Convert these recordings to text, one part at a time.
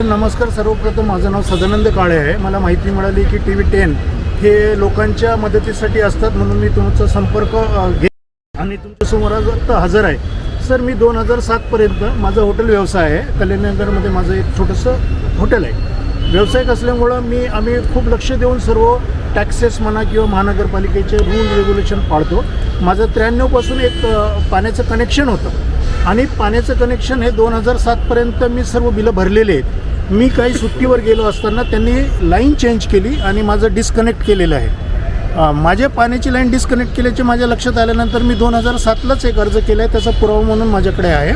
नमस्कार सर्वप्रथम माझं नाव सदानंद काळे आहे. मला माहिती मिळाली की टी व्ही टेन हे लोकांच्या मदतीसाठी असतात म्हणून मी तुमचा संपर्क घे आणि तुमच्यासमोर आज हजर आहे. सर मी दोन हजार सातपर्यंत माझा हॉटेल व्यवसाय आहे. कल्याणनगरमध्ये माझं एक छोटंसं हॉटेल आहे. व्यावसायिक असल्यामुळं मी आम्ही खूप लक्ष देऊन सर्व टॅक्सेस म्हणा किंवा महानगरपालिकेचे रूल रेग्युलेशन पाळतो. माझं त्र्याण्णवपासून एक पाण्याचं कनेक्शन होतं. आणि पाण्याचं कनेक्शन हे दोन हजार सातपर्यंत मी सर्व बिलं भरलेले आहेत. मी काही सुट्टीवर गेलो असताना त्यांनी लाईन चेंज केली आणि माझं डिस्कनेक्ट केलेलं आहे. माझ्या पाण्याची लाईन डिस्कनेक्ट केल्याचे माझ्या लक्षात आल्यानंतर मी दोन हजार सातलाच एक अर्ज केला आहे त्याचा पुरावा म्हणून माझ्याकडे आहे.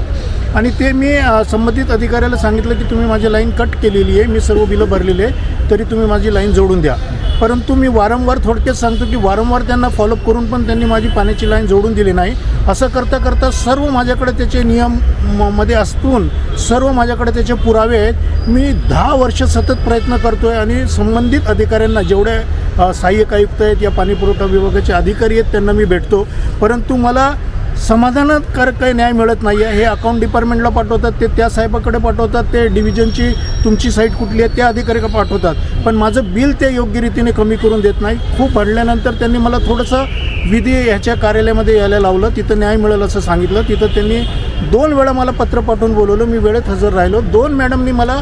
आणि ते मी संबंधित अधिकाऱ्याला सांगितलं की तुम्ही माझी लाईन कट केलेली आहे. मी सर्व बिलं भरलेली आहे. तरी तुम्ही माझी लाईन जोडून द्या. परंतु मी वारंवार थोडक्यात सांगतो की वारंवार त्यांना फॉलोअप करून पण त्यांनी माझी पाण्याची लाईन जोडून दिली नाही. असं करता करता सर्व माझ्याकडे त्याचे नियम म- मध्ये असून सर्व माझ्याकडे त्याचे पुरावे आहेत. मी दहा वर्ष सतत प्रयत्न करतो आहे आणि संबंधित अधिकाऱ्यांना जेवढे सहाय्यक आयुक्त आहेत या पाणीपुरवठा विभागाचे अधिकारी आहेत त्यांना मी भेटतो. परंतु मला समाधानकारक काही न्याय मिळत नाही आहे हे अकाउंट डिपार्टमेंटला पाठवतात ते त्या साहेबाकडे पाठवतात ते डिव्हिजनची तुमची साईट कुठली आहे त्या अधिकाऱ्याकडे पाठवतात. पण माझं बिल ते योग्य रीतीने कमी करून देत नाही. खूप भरल्यानंतर त्यांनी मला थोडंसं विधी ह्याच्या कार्यालयामध्ये यायला लावलं. तिथं न्याय मिळेल असं सांगितलं. तिथं त्यांनी दोन वेळा मला पत्र पाठवून बोलवलं. मी वेळेत हजर राहिलो. दोन मॅडमनी मला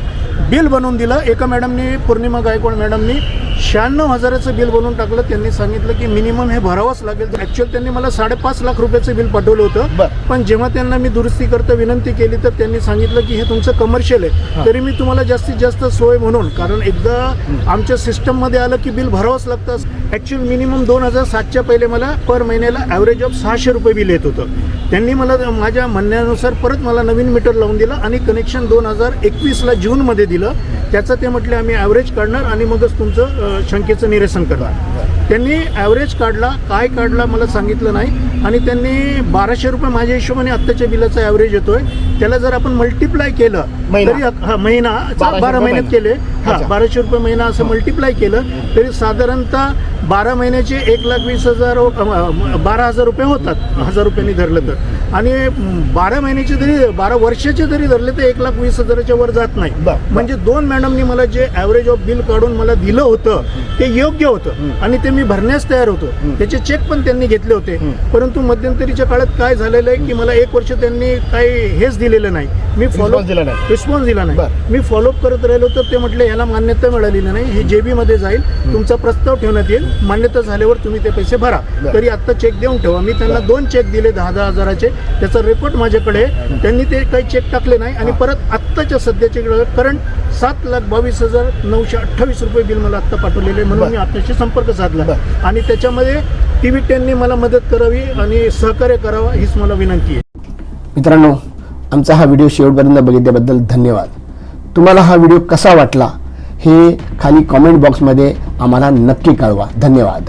बिल बनवून दिलं. एका मॅडमनी पौर्णिमा गायकवाड मॅडमनी शहाण्णव हजाराचं बिल बनवून टाकलं. त्यांनी सांगितलं की मिनिमम हे भरावंच लागेल. ॲक्च्युअल त्यांनी मला साडेपाच लाख रुपयाचं बिल पाठवलं होतं. पण जेव्हा त्यांना मी दुरुस्ती करता विनंती केली तर त्यांनी सांगितलं की हे तुमचं कमर्शियल आहे. तरी मी तुम्हाला जास्तीत जास्त सोय म्हणून कारण एकदा आमच्या सिस्टममध्ये आलं की बिल भरावंच लागतं. ॲक्च्युअल मिनिमम दोन हजार सातच्या पहिले मला पर महिन्याला ॲव्हरेज ऑफ सहाशे रुपये बिल येत होतं. त्यांनी मला माझ्या म्हणण्यानुसार परत मला नवीन मीटर लावून दिलं आणि कनेक्शन दोन हजार एकवीसला जूनमध्ये दिलं. त्याचं ते म्हटले आम्ही ॲव्हरेज काढणार आणि मगच तुमचं शंकेचं निरसन करणार त्यांनी ॲव्हरेज काढला काय काढला मला सांगितलं नाही आणि त्यांनी बाराशे रुपये माझ्या हिशोबाने आत्ताच्या बिलाचा ॲव्हरेज येतोय त्याला जर आपण मल्टिप्लाय केलं. तरी हा महिना बारा महिन्यात महिना. केले हा. बाराशे रुपये महिना असं मल्टिप्लाय केलं तरी साधारणतः बारा महिन्याचे एक लाख वीस हजार बारा हजार रुपये होतात हजार रुपयांनी धरलं तर आणि बारा महिन्याचे जरी बारा वर्षाचे जरी धरले तर एक लाख वीस हजाराच्या वर जात नाही. म्हणजे दोन मॅडमनी मला जे ॲव्हरेज ऑफ बिल काढून मला दिलं होतं ते योग्य होतं. आणि ते मी भरण्यास तयार होतो. त्याचे चेक पण त्यांनी घेतले होते. परंतु मध्यंतरीच्या काळात काय झालेलं आहे की मला एक वर्ष त्यांनी काही हेच दिलेलं नाही. मी फॉलो दिला नाही. रिस्पॉन्स दिला नाही. मी फॉलोअप करत राहिलो तर ते म्हटले याला मान्यता मिळालेली नाही. हे जेबी मध्ये जाईल तुमचा प्रस्ताव ठेवण्यात येईल. मान्यता झाल्यावर तुम्ही ते पैसे भरा. तरी आत्ता चेक देऊन ठेवा. मी त्यांना दोन चेक दिले दहा दहा हजाराचे. त्याचा रिपोर्ट माझ्याकडे. त्यांनी ते काही चेक टाकले नाही आणि परत आत्ताच्या सध्याचे करंट सात लाख बावीस हजार नऊशे अठ्ठावीस रुपये बिल मला आत्ता पाठवलेले. म्हणून. मी आपल्याशी संपर्क साधला. आणि त्याच्यामध्ये टी व्ही टेननी मला मदत करावी आणि सहकार्य करावं हीच मला विनंती आहे मित्रांनो आमचा हा व्हिडिओ शेवटपर्यंत बघितल्याबद्दल धन्यवाद तुम्हाला हा व्हिडिओ कसा वाटला हे खाली कॉमेंट बॉक्समध्ये आम्हाला नक्की कळवा धन्यवाद